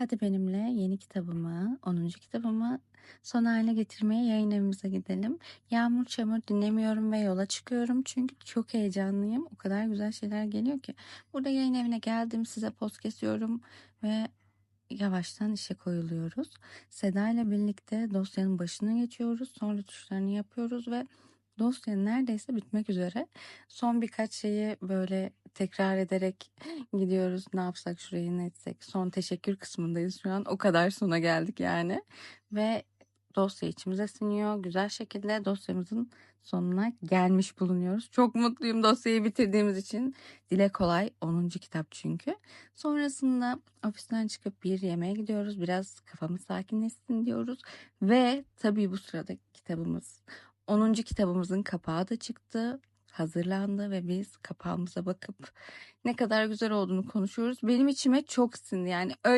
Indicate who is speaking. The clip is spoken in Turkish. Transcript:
Speaker 1: Hadi benimle yeni kitabımı, 10. kitabımı son haline getirmeye yayın evimize gidelim. Yağmur çamur dinlemiyorum ve yola çıkıyorum çünkü çok heyecanlıyım. O kadar güzel şeyler geliyor ki. Burada yayın evine geldim, size post kesiyorum ve yavaştan işe koyuluyoruz. Seda ile birlikte dosyanın başına geçiyoruz. Sonra tuşlarını yapıyoruz ve dosya neredeyse bitmek üzere. Son birkaç şeyi böyle tekrar ederek gidiyoruz. Ne yapsak şurayı ne etsek. Son teşekkür kısmındayız şu an. O kadar sona geldik yani. Ve dosya içimize siniyor. Güzel şekilde dosyamızın sonuna gelmiş bulunuyoruz. Çok mutluyum dosyayı bitirdiğimiz için. Dile kolay 10. kitap çünkü. Sonrasında ofisten çıkıp bir yemeğe gidiyoruz. Biraz kafamız sakinleşsin diyoruz. Ve tabii bu sırada kitabımız 10. kitabımızın kapağı da çıktı. Hazırlandı ve biz kapağımıza bakıp ne kadar güzel olduğunu konuşuyoruz. Benim içime çok sindi yani. Öyle